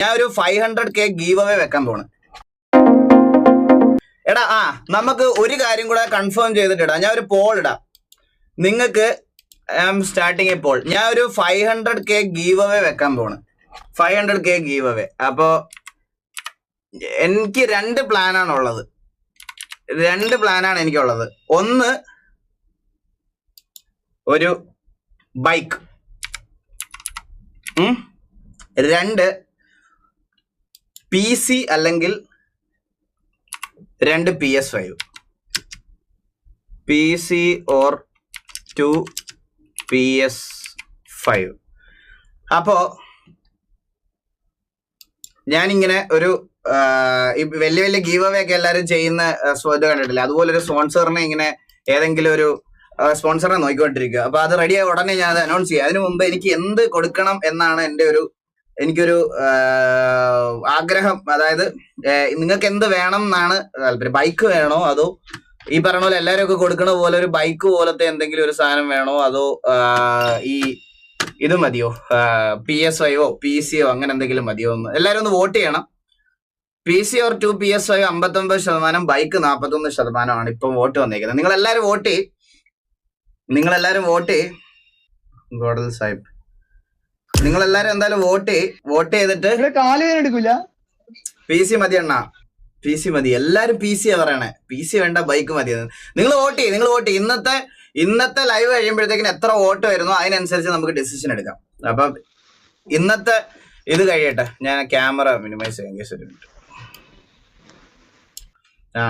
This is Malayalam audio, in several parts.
ഞാൻ ഒരു five hundred K give away വെക്കാൻ പോണ് എടാ ആ നമുക്ക് ഒരു കാര്യം കൂടെ കൺഫേം ചെയ്തിട്ട് ഇടാം ഞാൻ ഒരു പോൾ ഇടാം. നിങ്ങൾക്ക് സ്റ്റാർട്ടിങ് പോൾ ഞാൻ ഒരു five hundred K give away വെക്കാൻ പോണ് five hundred K give away അപ്പോ എനിക്ക് രണ്ട് പ്ലാനാണ് ഉള്ളത്. രണ്ട് പ്ലാനാണ് എനിക്കുള്ളത്. ഒന്ന് ഒരു ബൈക്ക് രണ്ട് പി സി അല്ലെങ്കിൽ രണ്ട് P S five P C or two P S five അപ്പോ ഞാനിങ്ങനെ ഒരു വലിയ വലിയ ഗീവ് അവേ ഒക്കെ എല്ലാവരും ചെയ്യുന്ന ഇത് കണ്ടിട്ടില്ല? അതുപോലെ ഒരു സ്പോൺസറിനെ ഇങ്ങനെ ഏതെങ്കിലും ഒരു സ്പോൺസറിനെ നോക്കിക്കൊണ്ടിരിക്കുക. അപ്പൊ അത് റെഡിയായ ഉടനെ ഞാൻ അത് അനൗൺസ് ചെയ്യാം. അതിനു മുമ്പ് എനിക്ക് എന്ത് കൊടുക്കണം എന്നാണ് എന്റെ ഒരു എനിക്കൊരു ആഗ്രഹം അതായത് നിങ്ങൾക്ക് എന്ത് വേണം എന്നാണ് താല്പര്യം. ബൈക്ക് വേണോ അതോ ഈ പറഞ്ഞ പോലെ എല്ലാവരും ഒക്കെ കൊടുക്കണ പോലെ ഒരു ബൈക്ക് പോലത്തെ എന്തെങ്കിലും ഒരു സാധനം വേണോ? അതോ ഈ ഇത് മതിയോ? പി എസ് ഐയോ പി സിയോ അങ്ങനെ എന്തെങ്കിലും മതിയോ എന്ന്? എല്ലാവരും ഒന്ന് വോട്ട് ചെയ്യണം. P C or two P S I അമ്പത്തൊമ്പത് ശതമാനം ബൈക്ക് നാൽപ്പത്തൊന്ന് ശതമാനമാണ് ഇപ്പം വോട്ട് വന്നേക്കുന്നത്. നിങ്ങൾ എല്ലാവരും വോട്ട് ചെയ്യും. നിങ്ങൾ എല്ലാവരും വോട്ട് ചെയ്യും. ഗോഡൽ സാഹിബ്. നിങ്ങൾ എല്ലാരും എന്തായാലും വോട്ട് വോട്ട് ചെയ്തിട്ട് എടുക്കില്ല പി സി മതി അണ്ണ. പി സി മതി. എല്ലാരും പി സി പറയണേ. പി സി വേണ്ട ബൈക്ക് മതി. നിങ്ങൾ വോട്ട് ചെയ്യും നിങ്ങൾ വോട്ട് ചെയ്യും. ഇന്നത്തെ ഇന്നത്തെ ലൈവ് കഴിയുമ്പോഴത്തേക്കിന് എത്ര വോട്ട് വരുന്നു അതിനനുസരിച്ച് നമുക്ക് ഡിസിഷൻ എടുക്കാം. അപ്പൊ ഇന്നത്തെ ഇത് കഴിയട്ടെ. ഞാൻ ക്യാമറ മിനിമൈസ് ചെയ്യാൻ കേസ് ഒരു മിനിറ്റ് ആ.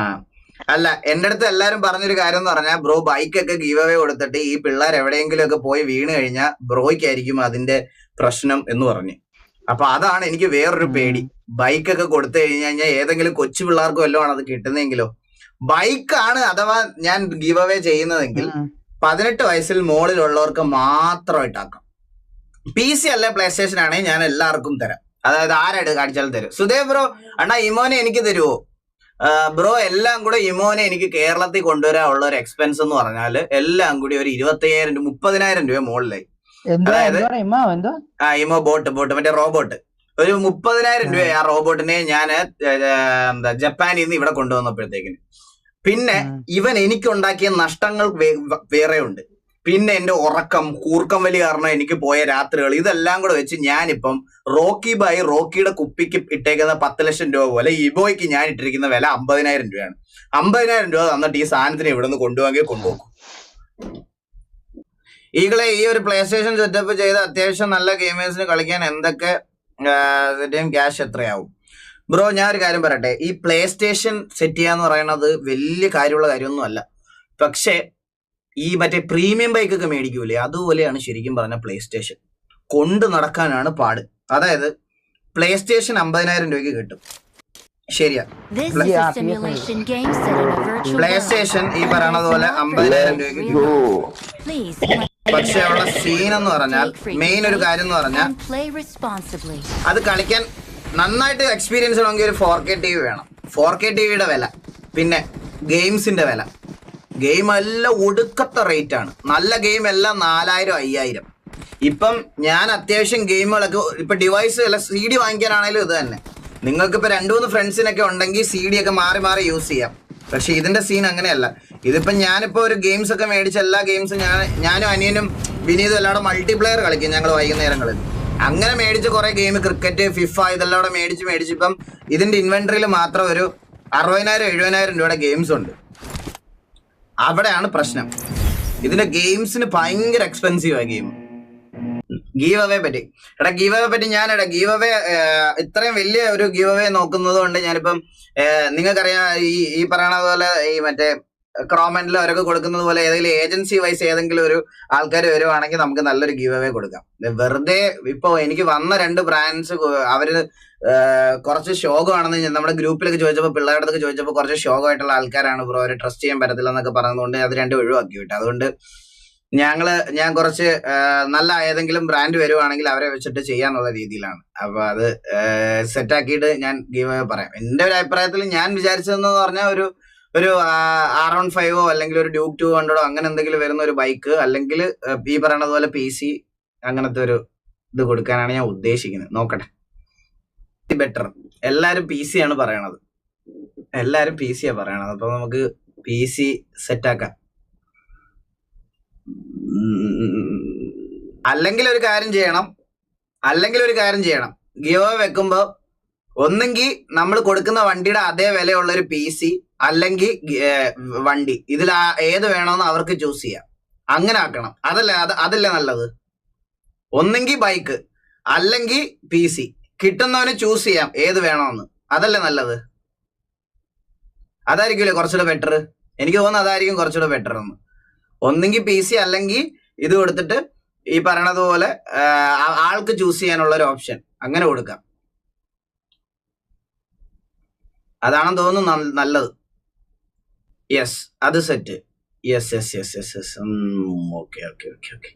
അല്ല എന്റെ അടുത്ത് എല്ലാരും പറഞ്ഞൊരു കാര്യം എന്ന് പറഞ്ഞാൽ ബ്രോ ബൈക്കൊക്കെ ഗീവ് അവേ കൊടുത്തിട്ട് ഈ പിള്ളേർ എവിടെയെങ്കിലും ഒക്കെ പോയി വീണ് കഴിഞ്ഞാൽ ബ്രോയ്ക്കായിരിക്കും അതിന്റെ പ്രശ്നം എന്ന് പറഞ്ഞു. അപ്പൊ അതാണ് എനിക്ക് വേറൊരു പേടി. ബൈക്കൊക്കെ കൊടുത്തു കഴിഞ്ഞു കഴിഞ്ഞാൽ ഏതെങ്കിലും കൊച്ചു പിള്ളേർക്കും വല്ലതും ആണ് അത് കിട്ടുന്നതെങ്കിലോ ബൈക്കാണ് അഥവാ ഞാൻ ഗീവ് അവേ ചെയ്യുന്നതെങ്കിൽ പതിനെട്ട് വയസ്സിൽ മുകളിലുള്ളവർക്ക് മാത്രമായിട്ടാക്കാം. പി സി അല്ല പ്ലേ സ്റ്റേഷൻ ആണെങ്കിൽ ഞാൻ എല്ലാവർക്കും തരാം. അതായത് ആരായിട്ട് കാണിച്ചാലും തരും. സുദേവ് ബ്രോ അണ്ണാ ഇമോനെ എനിക്ക് തരുമോ ബ്രോ എല്ലാം കൂടെ ഇമോനെ എനിക്ക് കേരളത്തിൽ കൊണ്ടുവരാനുള്ള ഒരു എക്സ്പെൻസ് എന്ന് പറഞ്ഞാൽ എല്ലാം കൂടി ഒരു ഇരുപത്തയ്യായിരം രൂപ മുപ്പതിനായിരം രൂപ മുകളിലായി അതായത് ആ ഇമോ ബോട്ട് ബോട്ട് മറ്റേ റോബോട്ട്. ഒരു മുപ്പതിനായിരം രൂപ ആ റോബോട്ടിനെ ഞാൻ എന്താ ജപ്പാനിൽ നിന്ന് ഇവിടെ കൊണ്ടുവന്നപ്പോഴത്തേക്കിന്. പിന്നെ. ഇവൻ എനിക്കുണ്ടാക്കിയ നഷ്ടങ്ങൾ ഉണ്ട് പിന്നെ എന്റെ ഉറക്കം കൂർക്കം വലി കാരണം എനിക്ക് പോയ രാത്രികൾ. ഇതെല്ലാം കൂടെ വെച്ച് ഞാനിപ്പം റോക്കി ബൈ റോക്കിയുടെ കുപ്പിക്ക് ഇട്ടേക്കുന്ന പത്ത് ലക്ഷം രൂപ പോലെ ഇബോയ്ക്ക് ഞാൻ ഇട്ടിരിക്കുന്ന വില അമ്പതിനായിരം രൂപയാണ്. അമ്പതിനായിരം രൂപ തന്നിട്ട് ഈ സാധനത്തിന് ഇവിടെ നിന്ന് കൊണ്ടുപോകെങ്കിൽ കൊണ്ടുപോകും ഈകളെ ഈ ഒരു പ്ലേ സ്റ്റേഷൻ സെറ്റപ്പ് ചെയ്ത് അത്യാവശ്യം നല്ല ഗെയിമേഴ്സിന് കളിക്കാൻ എന്തൊക്കെ ക്യാഷ് എത്രയാവും? ബ്രോ ഞാൻ ഒരു കാര്യം പറയട്ടെ. ഈ പ്ലേ സ്റ്റേഷൻ സെറ്റ് ചെയ്യാന്ന് പറയുന്നത് വലിയ കാര്യമുള്ള കാര്യമൊന്നും അല്ല പക്ഷേ ഈ മറ്റേ പ്രീമിയം ബൈക്കൊക്കെ മേടിക്കൂലേ? അതുപോലെയാണ് ശരിക്കും പറഞ്ഞ പ്ലേ സ്റ്റേഷൻ കൊണ്ട് നടക്കാനാണ് പാട്. അതായത് പ്ലേ സ്റ്റേഷൻ അമ്പതിനായിരം രൂപയ്ക്ക് കിട്ടും. ശരിയാ. പ്ലേ സ്റ്റേഷൻ ഈ പറയണത് പോലെ അമ്പതിനായിരം രൂപയ്ക്ക് കിട്ടും. പക്ഷെ അവിടെ സീൻ എന്ന് പറഞ്ഞാൽ മെയിൻ ഒരു കാര്യം എന്ന് പറഞ്ഞാൽ. അത് കളിക്കാൻ നന്നായിട്ട് എക്സ്പീരിയൻസ് ഉണ്ടെങ്കിൽ ഒരു ഫോർ കെ ടി വി വേണം. ഫോർ കെ ടി വിയുടെ വില. പിന്നെ ഗെയിംസിന്റെ വില. ഗെയിം എല്ലാം ഒടുക്കത്തെ റേറ്റ് ആണ്. നല്ല ഗെയിം എല്ലാം നാലായിരം അയ്യായിരം. ഇപ്പം ഞാൻ അത്യാവശ്യം ഗെയിമുകളൊക്കെ ഇപ്പൊ ഡിവൈസ് അല്ല സി ഡി വാങ്ങിക്കാനാണെങ്കിലും ഇത് തന്നെ. നിങ്ങൾക്ക് ഇപ്പൊ രണ്ടു മൂന്ന് ഫ്രണ്ട്സിനൊക്കെ ഉണ്ടെങ്കിൽ സി ഡി ഒക്കെ മാറി മാറി യൂസ് ചെയ്യാം. പക്ഷെ ഇതിന്റെ സീൻ അങ്ങനെയല്ല. ഇതിപ്പോ ഞാനിപ്പോ ഒരു ഗെയിംസ് ഒക്കെ മേടിച്ച എല്ലാ ഗെയിംസും ഞാൻ ഞാനും അനിയനും വിനീതും എല്ലാവരും മൾട്ടിപ്ലെയർ കളിക്കും ഞങ്ങൾ വൈകുന്നേരങ്ങളിൽ. അങ്ങനെ മേടിച്ച കുറെ ഗെയിം ക്രിക്കറ്റ് ഫിഫ ഇതെല്ലാം കൂടെ മേടിച്ച് മേടിച്ച് ഇപ്പം ഇതിന്റെ ഇൻവെന്ററിയിൽ മാത്രം ഒരു അറുപതിനായിരം എഴുപതിനായിരം രൂപയുടെ ഗെയിംസ് ഉണ്ട്. അവിടെയാണ് പ്രശ്നം. ഇതിന്റെ ഗെയിംസിന് ഭയങ്കര എക്സ്പെൻസീവ് ആ ഗെയിം. ഗീവ് അവേ പറ്റി. എടാ ഗീവ് അവേ പറ്റി ഞാൻ എടാ ഗീവ് അവേ ഇത്രയും വലിയ ഒരു ഗീവ് അവേ നോക്കുന്നത് കൊണ്ട് ഞാനിപ്പം നിങ്ങൾക്കറിയാം ഈ ഈ പറയണ പോലെ ഈ മറ്റേ ക്രോമൻഡിൽ അവരൊക്കെ കൊടുക്കുന്നത് പോലെ ഏതെങ്കിലും ഏജൻസി വൈസ് ഏതെങ്കിലും ഒരു ആൾക്കാർ വരുവാണെങ്കിൽ നമുക്ക് നല്ലൊരു ഗീവ് അവേ കൊടുക്കാം വെറുതെ ഇപ്പൊ എനിക്ക് വന്ന രണ്ട് ബ്രാൻഡ്സ് അവർ കുറച്ച് ശോകമാണെന്ന് നമ്മുടെ ഗ്രൂപ്പിലൊക്കെ ചോദിച്ചപ്പോൾ പിള്ളേരുടെ അടുത്തൊക്കെ ചോദിച്ചപ്പോൾ കുറച്ച് ശോകമായിട്ടുള്ള ആൾക്കാരാണ് ബ്രോ. അവരെ ട്രസ്റ്റ് ചെയ്യാൻ പറ്റത്തില്ല എന്നൊക്കെ പറഞ്ഞതുകൊണ്ട് അത് രണ്ട് ഒഴിവാക്കി വിട്ടു. അതുകൊണ്ട് ഞങ്ങൾ ഞാൻ കുറച്ച് നല്ല ഏതെങ്കിലും ബ്രാൻഡ് വരുവാണെങ്കിൽ അവരെ വെച്ചിട്ട് ചെയ്യാന്നുള്ള രീതിയിലാണ്. അപ്പൊ അത് സെറ്റ് ആക്കിയിട്ട് ഞാൻ ഗീവ് പറയാം. എന്റെ ഒരു അഭിപ്രായത്തിൽ ഞാൻ വിചാരിച്ചതെന്ന് പറഞ്ഞാൽ ഒരു ഒരു ആർ വൺ ഫൈവോ അല്ലെങ്കിൽ ഒരു ഡ്യൂക്ക് ടു ഹൺഡ്രഡോ അങ്ങനെ എന്തെങ്കിലും വരുന്ന ഒരു ബൈക്ക് അല്ലെങ്കിൽ ഈ പറയണത് പോലെ പി സി അങ്ങനത്തെ ഒരു ഇത് കൊടുക്കാനാണ് ഞാൻ ഉദ്ദേശിക്കുന്നത്. നോക്കട്ടെ. ബെറ്റർ എല്ലാരും പി സി ആണ് പറയണത്. എല്ലാരും പി സിയാ പറയണത്. അപ്പൊ നമുക്ക് പി സി സെറ്റാക്കാം അല്ലെങ്കിൽ ഒരു കാര്യം ചെയ്യണം. അല്ലെങ്കിൽ ഒരു കാര്യം ചെയ്യണം. ഗിയോ വെക്കുമ്പോ ഒന്നെങ്കിൽ നമ്മൾ കൊടുക്കുന്ന വണ്ടിയുടെ അതേ വിലയുള്ള ഒരു പി സി അല്ലെങ്കിൽ വണ്ടി. ഇതിൽ ഏത് വേണമെന്ന് അവർക്ക് ചൂസ് ചെയ്യാം. അങ്ങനെ ആക്കണം. അതല്ല അത് അതല്ല നല്ലത്? ഒന്നെങ്കിൽ ബൈക്ക് അല്ലെങ്കിൽ പി സി കിട്ടുന്നവന് ചൂസ് ചെയ്യാം ഏത് വേണമെന്ന്. അതല്ലേ നല്ലത്? അതായിരിക്കുമല്ലേ കുറച്ചുകൂടെ ബെറ്റർ എനിക്ക് തോന്നുന്നു അതായിരിക്കും കുറച്ചുകൂടെ ബെറ്റർ എന്ന്. ഒന്നെങ്കിൽ പി സി അല്ലെങ്കിൽ ഇത് കൊടുത്തിട്ട് ഈ പറയണത് പോലെ ആ, ആ- ആൾക്ക് ചൂസ് ചെയ്യാനുള്ള ഒരു ഓപ്ഷൻ അങ്ങനെ കൊടുക്കാം. അതാണെന്ന് തോന്നുന്നു നല്ലത്. യെസ് അത് set yes yes yes yes yes okay okay okay okay